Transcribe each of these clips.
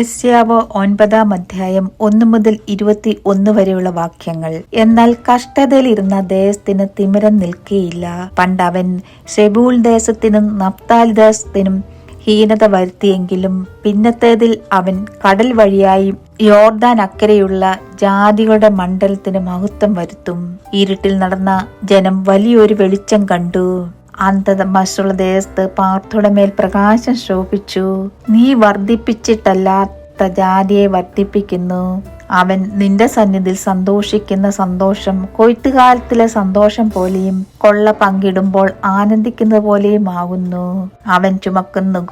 യസ്യാവ് ഒൻപതാം അധ്യായം ഒന്ന് മുതൽ ഇരുപത്തി ഒന്ന് വരെയുള്ള വാക്യങ്ങൾ. എന്നാൽ കഷ്ടതയിലിരുന്ന ദേശത്തിന് തിമിരം നിൽക്കുകയില്ല അവൻ ഷെബൂൾ ദേശത്തിനും നപ്താൽ ദേശത്തിനും ഹീനത വരുത്തിയെങ്കിലും പിന്നത്തേതിൽ അവൻ കടൽ വഴിയായി യോർദാൻ അക്കരെയുള്ള ജാതികളുടെ മണ്ഡലത്തിന് മഹത്വം വരുത്തും. ഇരുട്ടിൽ നടന്ന ജനം വലിയൊരു വെളിച്ചം കണ്ടു. അന്ധതമസുള്ള ദേശത്ത് പാർത്ഥയുടെ മേൽ പ്രകാശം ശോഭിച്ചു. നീ വർദ്ധിപ്പിച്ചിട്ടല്ലാത്ത ജാതിയെ വർദ്ധിപ്പിക്കുന്നു. അവൻ നിന്റെ സന്നിധിയിൽ സന്തോഷിക്കുന്ന സന്തോഷം കൊയ്ത്തുകാലത്തിലെ സന്തോഷം പോലെയും കൊള്ള പങ്കിടുമ്പോൾ ആനന്ദിക്കുന്ന പോലെയും ആകുന്നു. അവൻ ചുമക്കുന്ന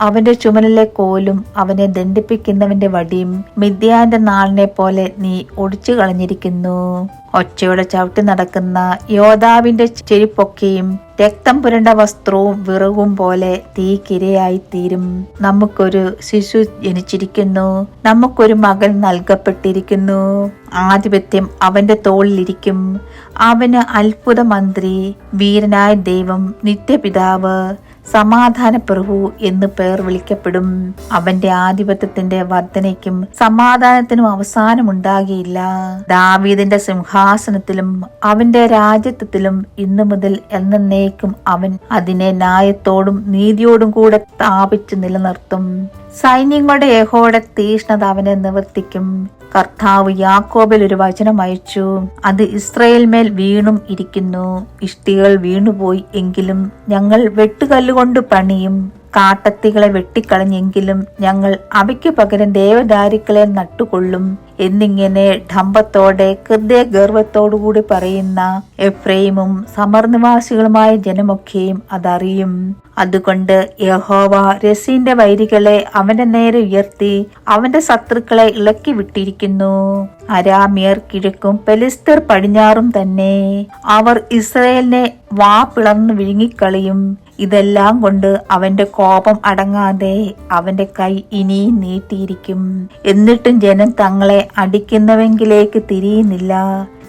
അവന്റെ ചുമലിലെ കോലും അവനെ ദണ്ഡിപ്പിക്കുന്നവന്റെ വടിയും മിഥ്യാന്റെ നാളിനെ പോലെ നീ ഒടിച്ചു കളഞ്ഞിരിക്കുന്നു ഒച്ചയോടെ ചവിട്ടി നടക്കുന്ന യോദ്ധാവിന്റെ ചെരിപ്പൊക്കെയും രക്തം പുരണ്ട വസ്ത്രവും വിറകും പോലെ തീക്കിരയായി തീരും. നമുക്കൊരു ശിശു ജനിച്ചിരിക്കുന്നു. നമുക്കൊരു മകൻ നൽകപ്പെട്ടിരിക്കുന്നു. ആധിപത്യം അവന്റെ തോളിലിരിക്കും. അവന് അത്ഭുത മന്ത്രി വീരനായ ദൈവം നിത്യപിതാവ് സമാധാന പ്രഭു എന്ന് പേർ വിളിക്കപ്പെടും. അവന്റെ ആധിപത്യത്തിന്റെ വർധനയ്ക്കും സമാധാനത്തിനും അവസാനമുണ്ടാകിയില്ല. ദാവീദിന്റെ സിംഹാസനത്തിലും അവന്റെ രാജ്യത്വത്തിലും ഇന്നു മുതൽ എന്നേക്കും അവൻ അതിനെ ന്യായത്തോടും നീതിയോടും കൂടെ സ്ഥാപിച്ചു നിലനിർത്തും. സൈന്യങ്ങളുടെ യഹോയുടെ തീഷ്ണത അവനെ നിവർത്തിക്കും. കർത്താവ് യാക്കോബിൽ ഒരു വചനം അയച്ചു. അത് ഇസ്രയേൽ മേൽ വീണും ഇരിക്കുന്നു. ഇഷ്ടികൾ വീണുപോയി എങ്കിലും ഞങ്ങൾ വെട്ടുകല്ലുകൊണ്ട് പണിയും. കാട്ടത്തികളെ വെട്ടിക്കളഞ്ഞെങ്കിലും ഞങ്ങൾ അവയ്ക്ക് പകരം ദേവദാരിക്കളെ നട്ടുകൊള്ളും എന്നിങ്ങനെ ഡംബത്തോടെ ഹൃദയ ഗർവത്തോടുകൂടി പറയുന്ന എഫ്രൈമും സമർനിവാസികളുമായ ജനമൊക്കെയും അതറിയും. അതുകൊണ്ട് യഹോവ രസീന്റെ വൈരികളെ അവന്റെ നേരെ ഉയർത്തി അവന്റെ ശത്രുക്കളെ ഇളക്കി വിട്ടിരിക്കുന്നു. അരാമിയർ കിഴക്കും പെലിസ്തർ പടിഞ്ഞാറും തന്നെ. അവർ ഇസ്രയേലിനെ വാ പിളർന്നു വിഴുങ്ങിക്കളിയും. ഇതെല്ലാം കൊണ്ട് അവന്റെ കോപം അടങ്ങാതെ അവന്റെ കൈ ഇനിയും നീട്ടിയിരിക്കും. എന്നിട്ടും ജനം തങ്ങളെ അടിക്കുന്നവെങ്കിലേക്ക് തിരിയുന്നില്ല.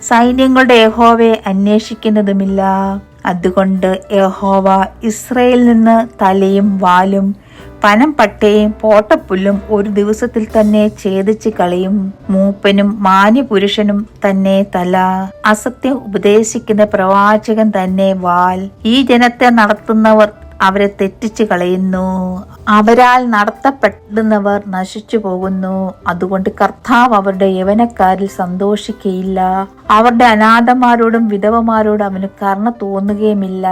സൈന്യങ്ങളുടെ യഹോവയെ അന്വേഷിക്കുന്നതുമില്ല. അതുകൊണ്ട് യഹോവ ഇസ്രയേലിൽ നിന്ന് തലയും വാലും പനം പട്ടയും പോട്ടപ്പുല്ലും ഒരു ദിവസത്തിൽ തന്നെ ഛേദിച്ച് കളയും. മൂപ്പനും മാന്യപുരുഷനും തന്നെ തല. അസത്യം ഉപദേശിക്കുന്ന പ്രവാചകൻ തന്നെ വാൽ. ഈ ജനത്തെ നടത്തുന്നവർ അവരെ തെറ്റിച്ചു കളയുന്നു. അവരാൽ നടത്തപ്പെടുന്നവർ നശിച്ചു പോകുന്നു. അതുകൊണ്ട് കർത്താവ് അവരുടെ യവനക്കാരിൽ സന്തോഷിക്കയില്ല. അവരുടെ അനാഥമാരോടും വിധവമാരോടും അവന് കർണ തോന്നുകയുമില്ല.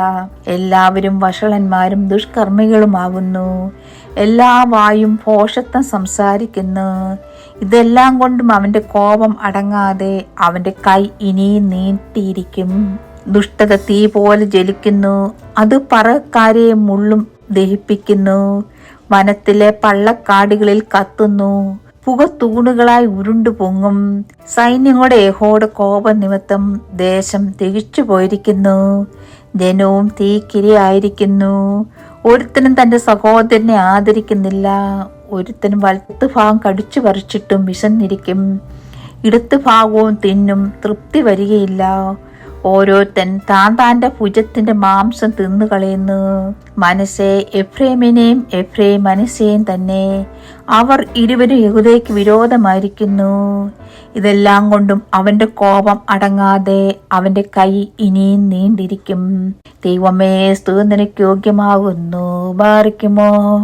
എല്ലാവരും വഷളന്മാരും ദുഷ്കർമ്മികളുമാകുന്നു. എല്ലാ വായും ഭോഷത്വം സംസാരിക്കുന്നു. ഇതെല്ലാം കൊണ്ടും അവന്റെ കോപം അടങ്ങാതെ അവന്റെ കൈ ഇനിയും നീട്ടിയിരിക്കും. ദുഷ്ടത തീ പോലെ ജലിക്കുന്നു അത് പറക്കാരെ മുള്ളും ദഹിപ്പിക്കുന്നു. വനത്തിലെ പള്ളക്കാടുകളിൽ കത്തുന്നു. പുക തൂണുകളായി ഉരുണ്ടു പൊങ്ങും. സൈന്യങ്ങളുടെ ഏഹോട് കോപനിമിത്തം ദേശം തികച്ചു പോയിരിക്കുന്നു. ജനവും തീക്കിരയായിരിക്കുന്നു. ഒരുത്തനും തന്റെ സഹോദരനെ ആദരിക്കുന്നില്ല. ഒരുത്തനും വലത്ത് ഭാഗം കടിച്ചു പറിച്ചിട്ടും വിശന്നിരിക്കും. ഇടത്ത് ഭാഗവും തിന്നും തൃപ്തി വരികയില്ല. ഓരോരുത്തൻ താൻ താന്റെ ഭുജത്തിന്റെ മാംസം തിന്നു കളയുന്നു. മനസ്സെ എഫ്രേമിനെയും എഫ്രേം മനസ്സേയും തന്നെ അവർ ഇരുവരും യഹുദയ്ക്ക് വിരോധമായിരിക്കുന്നു. ഇതെല്ലാം കൊണ്ടും അവന്റെ കോപം അടങ്ങാതെ അവന്റെ കൈ ഇനിയും നീണ്ടിരിക്കും. ദൈവമേ സ്തുതനയ്ക്ക് യോഗ്യമാകുന്നു. ബാറിക്കുമോ?